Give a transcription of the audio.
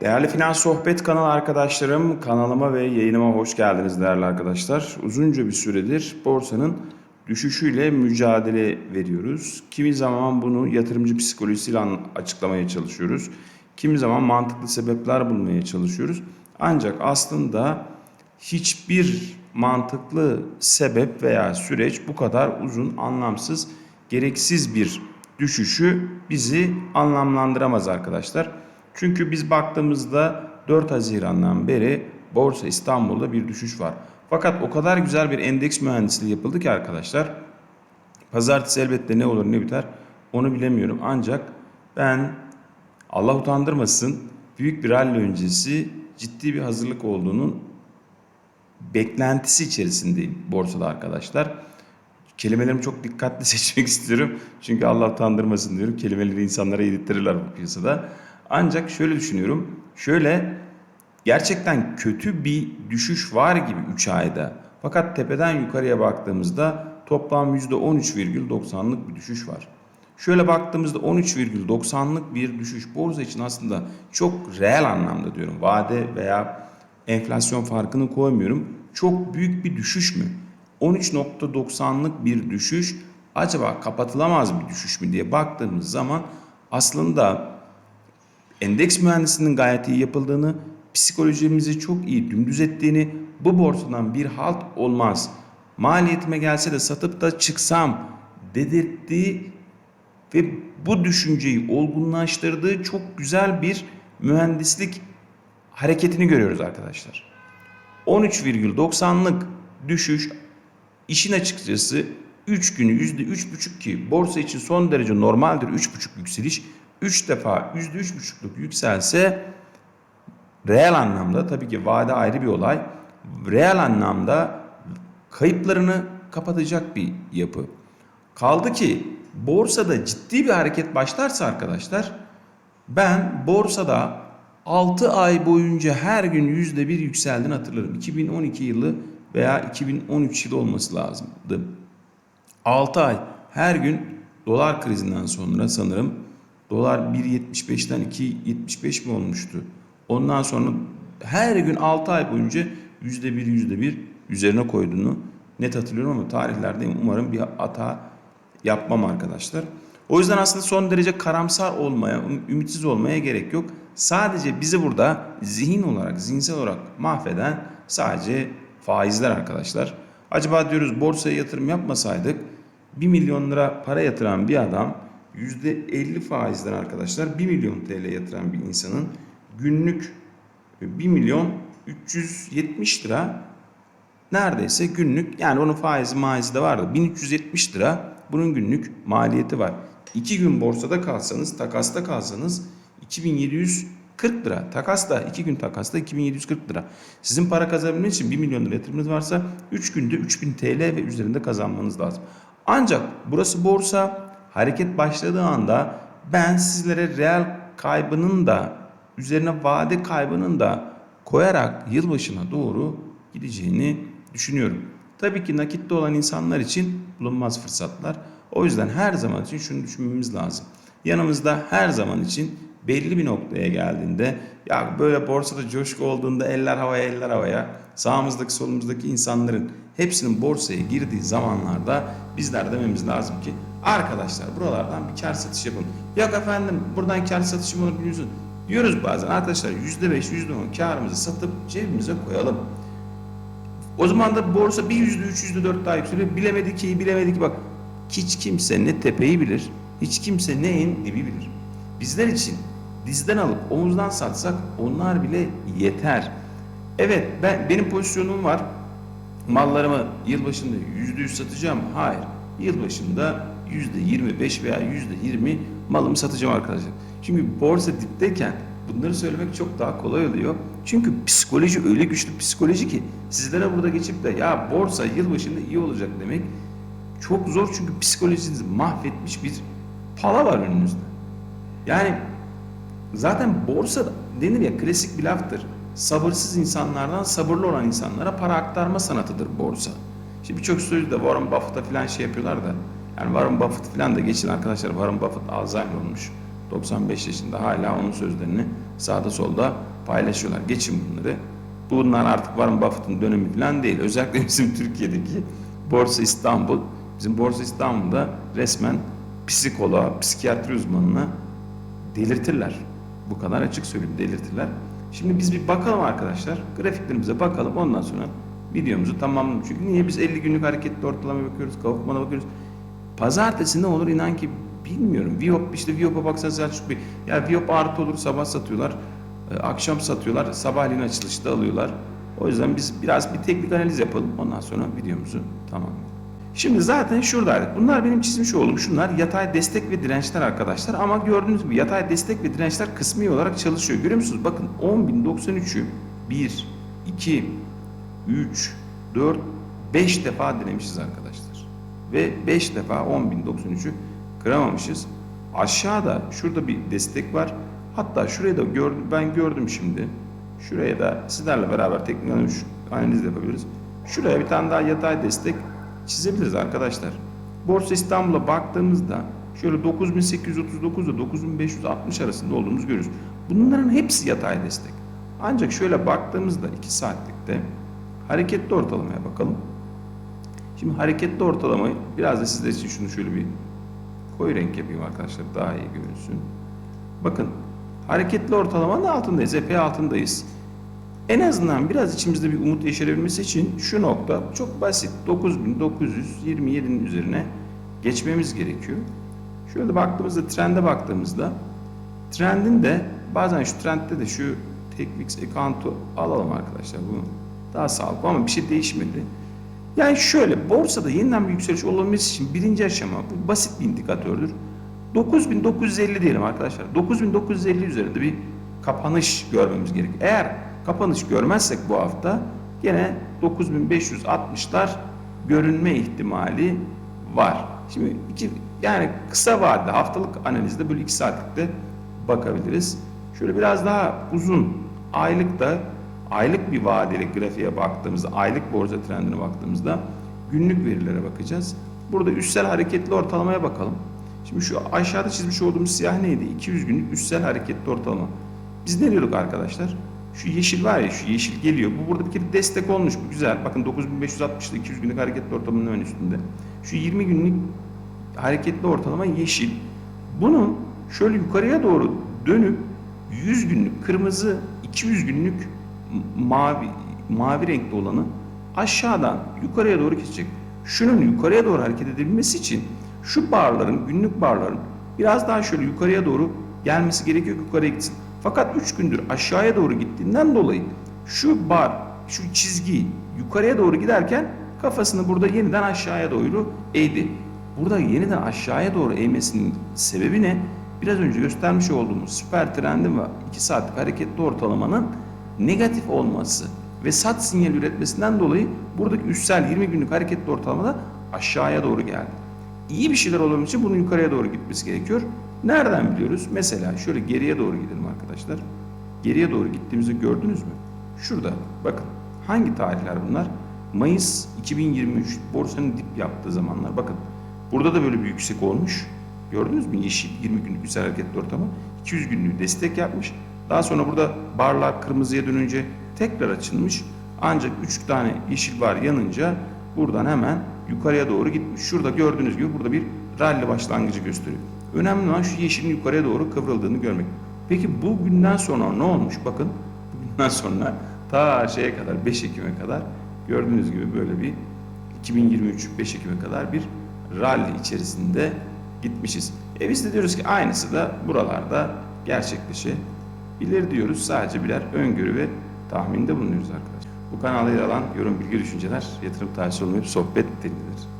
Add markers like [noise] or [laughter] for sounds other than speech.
Değerli Finans Sohbet kanalı arkadaşlarım, kanalıma ve yayınıma hoş geldiniz değerli arkadaşlar. Uzunca bir süredir borsanın düşüşüyle mücadele veriyoruz. Kimi zaman bunu yatırımcı psikolojisiyle açıklamaya çalışıyoruz. Kimi zaman mantıklı sebepler bulmaya çalışıyoruz. Ancak aslında hiçbir mantıklı sebep veya süreç bu kadar uzun, anlamsız, gereksiz bir düşüşü bizi anlamlandıramaz arkadaşlar. Çünkü biz baktığımızda 4 Haziran'dan beri Borsa İstanbul'da bir düşüş var. Fakat o kadar güzel bir endeks mühendisliği yapıldı ki arkadaşlar. Pazartesi elbette ne olur ne biter onu bilemiyorum. Ancak ben Allah utandırmasın büyük bir rally öncesi ciddi bir hazırlık olduğunun beklentisi içerisindeyim borsada arkadaşlar. Kelimelerimi çok dikkatli [laughs] seçmek istiyorum. Çünkü Allah utandırmasın diyorum. Kelimeleri insanlara yedirttirirler bu piyasada. Ancak şöyle düşünüyorum. Şöyle gerçekten kötü bir düşüş var gibi 3 ayda. Fakat tepeden yukarıya baktığımızda toplam %13,90'lık bir düşüş var. Şöyle baktığımızda 13,90'lık bir düşüş borsa için aslında çok reel anlamda diyorum. Vade veya enflasyon farkını koymuyorum. Çok büyük bir düşüş mü? 13.90'lık bir düşüş acaba kapatılamaz bir düşüş mü diye baktığımız zaman aslında endeks mühendisliğinin gayet iyi yapıldığını, psikolojimizi çok iyi dümdüz ettiğini, bu borsadan bir halt olmaz. Maliyetime gelse de satıp da çıksam dedirttiği ve bu düşünceyi olgunlaştırdığı çok güzel bir mühendislik hareketini görüyoruz arkadaşlar. 13,90'lık düşüş işin açıkçası 3 günü %3,5 ki borsa için son derece normaldir 3,5 yükseliş. 3 defa %3,5'luk yükselse reel anlamda tabii ki vade ayrı bir olay. Reel anlamda kayıplarını kapatacak bir yapı. Kaldı ki borsada ciddi bir hareket başlarsa arkadaşlar ben borsada 6 ay boyunca her gün %1 yükseldiğini hatırlarım. 2012 yılı veya 2013 yılı olması lazımdı. 6 ay her gün dolar krizinden sonra sanırım dolar 1.75'ten 2.75 mi olmuştu? Ondan sonra her gün 6 ay boyunca %1 %1 üzerine koyduğunu net hatırlıyorum ama tarihlerde umarım bir hata yapmam arkadaşlar. O yüzden aslında son derece karamsar olmaya, ümitsiz olmaya gerek yok. Sadece bizi burada zihin olarak, zihinsel olarak mahveden sadece faizler arkadaşlar. Acaba diyoruz borsaya yatırım yapmasaydık 1 milyon lira para yatıran bir adam %50 faizden arkadaşlar 1 milyon TL yatıran bir insanın günlük 1 milyon 370 lira neredeyse günlük yani onun faizi maizi de vardı 1370 lira bunun günlük maliyeti var. 2 gün borsada kalsanız takasta kalsanız 2740 lira. Takasla 2 gün takasla 2740 lira. Sizin para kazanabilmeniz için 1 milyon lira yatırımınız varsa 3 günde 3000 TL ve üzerinde kazanmanız lazım. Ancak burası borsa hareket başladığı anda ben sizlere reel kaybının da üzerine vade kaybının da koyarak yılbaşına doğru gideceğini düşünüyorum. Tabii ki nakitte olan insanlar için bulunmaz fırsatlar. O yüzden her zaman için şunu düşünmemiz lazım. Yanımızda her zaman için belli bir noktaya geldiğinde ya böyle borsada coşku olduğunda eller havaya eller havaya sağımızdaki solumuzdaki insanların hepsinin borsaya girdiği zamanlarda bizler dememiz lazım ki arkadaşlar buralardan bir kar satış yapın. Yok efendim buradan kar satışı mı olur biliyorsun. Diyoruz bazen arkadaşlar %5 %10 karımızı satıp cebimize koyalım. O zaman da borsa bir yüzde üç, yüzde dört daha yükseliyor. Bilemedi ki, bilemedi ki bak. Hiç kimse ne tepeyi bilir, hiç kimse ne en dibi bilir. Bizler için dizden alıp omuzdan satsak onlar bile yeter. Evet ben benim pozisyonum var. Mallarımı yılbaşında yüzde yüz satacağım. Hayır. Yılbaşında yüzde yirmi beş veya yüzde yirmi malımı satacağım arkadaşlar. Çünkü borsa dipteyken bunları söylemek çok daha kolay oluyor. Çünkü psikoloji öyle güçlü psikoloji ki sizlere burada geçip de ya borsa yılbaşında iyi olacak demek çok zor çünkü psikolojinizi mahvetmiş bir pala var önünüzde. Yani zaten borsa denir ya klasik bir laftır. Sabırsız insanlardan sabırlı olan insanlara para aktarma sanatıdır borsa. Şimdi birçok sözü de Warren Buffett'a falan şey yapıyorlar da yani Warren Buffett falan da geçin arkadaşlar Warren Buffett Alzheimer olmuş. 95 yaşında hala onun sözlerini sağda solda paylaşıyorlar. Geçin bunları. Bunlar artık Warren Buffett'ın dönemi falan değil. Özellikle bizim Türkiye'deki Borsa İstanbul. Bizim Borsa İstanbul'da resmen psikoloğa, psikiyatri uzmanına delirtirler. Bu kadar açık söyleyeyim delirtirler. Şimdi biz bir bakalım arkadaşlar. Grafiklerimize bakalım. Ondan sonra videomuzu tamamlayalım. Çünkü niye biz 50 günlük hareketli ortalamaya bakıyoruz, Kaufman'a bakıyoruz. Pazartesi ne olur inan ki bilmiyorum. Viyop işte Viyop'a baksan Selçuk Bey. Ya Viyop artı olur sabah satıyorlar. e, akşam satıyorlar. Sabahleyin açılışta alıyorlar. O yüzden biz biraz bir teknik analiz yapalım. Ondan sonra videomuzu tamamlayalım. Şimdi zaten şuradaydık. Bunlar benim çizmiş olduğum şunlar yatay destek ve dirençler arkadaşlar. Ama gördüğünüz gibi yatay destek ve dirençler kısmi olarak çalışıyor. Görüyor musunuz? Bakın 10.093'ü 1, 2, 3, 4, 5 defa denemişiz arkadaşlar. Ve 5 defa 10.093'ü kıramamışız. Aşağıda şurada bir destek var. Hatta şuraya da gördüm, ben gördüm şimdi. Şuraya da sizlerle beraber teknik analiz, yapabiliriz. Şuraya bir tane daha yatay destek çizebiliriz arkadaşlar. Borsa İstanbul'a baktığımızda şöyle 9839 ile 9560 arasında olduğumuzu görürüz. Bunların hepsi yatay destek. Ancak şöyle baktığımızda 2 saatlikte hareketli ortalamaya bakalım. Şimdi hareketli ortalamayı biraz da sizler için şunu şöyle bir koyu renk yapayım arkadaşlar daha iyi görünsün. Bakın hareketli ortalamanın altındayız. Epey altındayız. En azından biraz içimizde bir umut yeşerebilmesi için şu nokta çok basit. 9927'nin üzerine geçmemiz gerekiyor. Şöyle baktığımızda trende baktığımızda trendin de bazen şu trendde de şu TechWix account'u alalım arkadaşlar. Bu daha sağlıklı ama bir şey değişmedi. Yani şöyle borsada yeniden bir yükseliş olabilmesi için birinci aşama bu basit bir indikatördür. 9950 diyelim arkadaşlar. 9950 üzerinde bir kapanış görmemiz gerekiyor. Eğer kapanış görmezsek bu hafta gene 9560'lar görünme ihtimali var. Şimdi iki, yani kısa vadede haftalık analizde böyle 2 saatlikte bakabiliriz. Şöyle biraz daha uzun aylıkta aylık bir vadeli grafiğe baktığımızda aylık borsa trendine baktığımızda günlük verilere bakacağız. Burada üstsel hareketli ortalamaya bakalım. Şimdi şu aşağıda çizmiş olduğumuz siyah neydi? 200 günlük üstsel hareketli ortalama. Biz ne diyorduk arkadaşlar? Şu yeşil var ya şu yeşil geliyor. Bu burada bir kere destek olmuş. Bu güzel. Bakın 9560'da 200 günlük hareketli ortalamanın hemen üstünde. Şu 20 günlük hareketli ortalama yeşil. Bunun şöyle yukarıya doğru dönüp 100 günlük kırmızı 200 günlük mavi mavi renkli olanı aşağıdan yukarıya doğru kesecek. Şunun yukarıya doğru hareket edebilmesi için şu barların, günlük barların biraz daha şöyle yukarıya doğru gelmesi gerekiyor ki yukarıya gitsin. Fakat 3 gündür aşağıya doğru gittiğinden dolayı şu bar, şu çizgi yukarıya doğru giderken kafasını burada yeniden aşağıya doğru eğdi. Burada yeniden aşağıya doğru eğmesinin sebebi ne? Biraz önce göstermiş olduğumuz süper trendin ve 2 saatlik hareketli ortalamanın negatif olması ve sat sinyali üretmesinden dolayı buradaki üstsel 20 günlük hareketli ortalamada aşağıya doğru geldi. İyi bir şeyler olabilmesi için bunun yukarıya doğru gitmesi gerekiyor. Nereden biliyoruz? Mesela şöyle geriye doğru gidelim arkadaşlar. Geriye doğru gittiğimizi gördünüz mü? Şurada bakın. Hangi tarihler bunlar? Mayıs 2023 borsanın dip yaptığı zamanlar. Bakın burada da böyle bir yüksek olmuş. Gördünüz mü? Yeşil 20 günlük yüksel hareketli ortamı. 200 günlük destek yapmış. Daha sonra burada barlar kırmızıya dönünce tekrar açılmış. Ancak 3 tane yeşil bar yanınca buradan hemen yukarıya doğru gitmiş. Şurada gördüğünüz gibi burada bir rally başlangıcı gösteriyor. Önemli olan şu yeşilin yukarıya doğru kıvrıldığını görmek. Peki bu günden sonra ne olmuş? Bakın bugünden sonra ta şeye kadar 5 Ekim'e kadar gördüğünüz gibi böyle bir 2023 5 Ekim'e kadar bir rally içerisinde gitmişiz. E biz de diyoruz ki aynısı da buralarda gerçekleşebilir diyoruz. Sadece birer öngörü ve tahminde bulunuyoruz arkadaşlar. Bu kanalda yer alan yorum, bilgi, düşünceler yatırım tavsiyesi olmayıp sohbet denilir.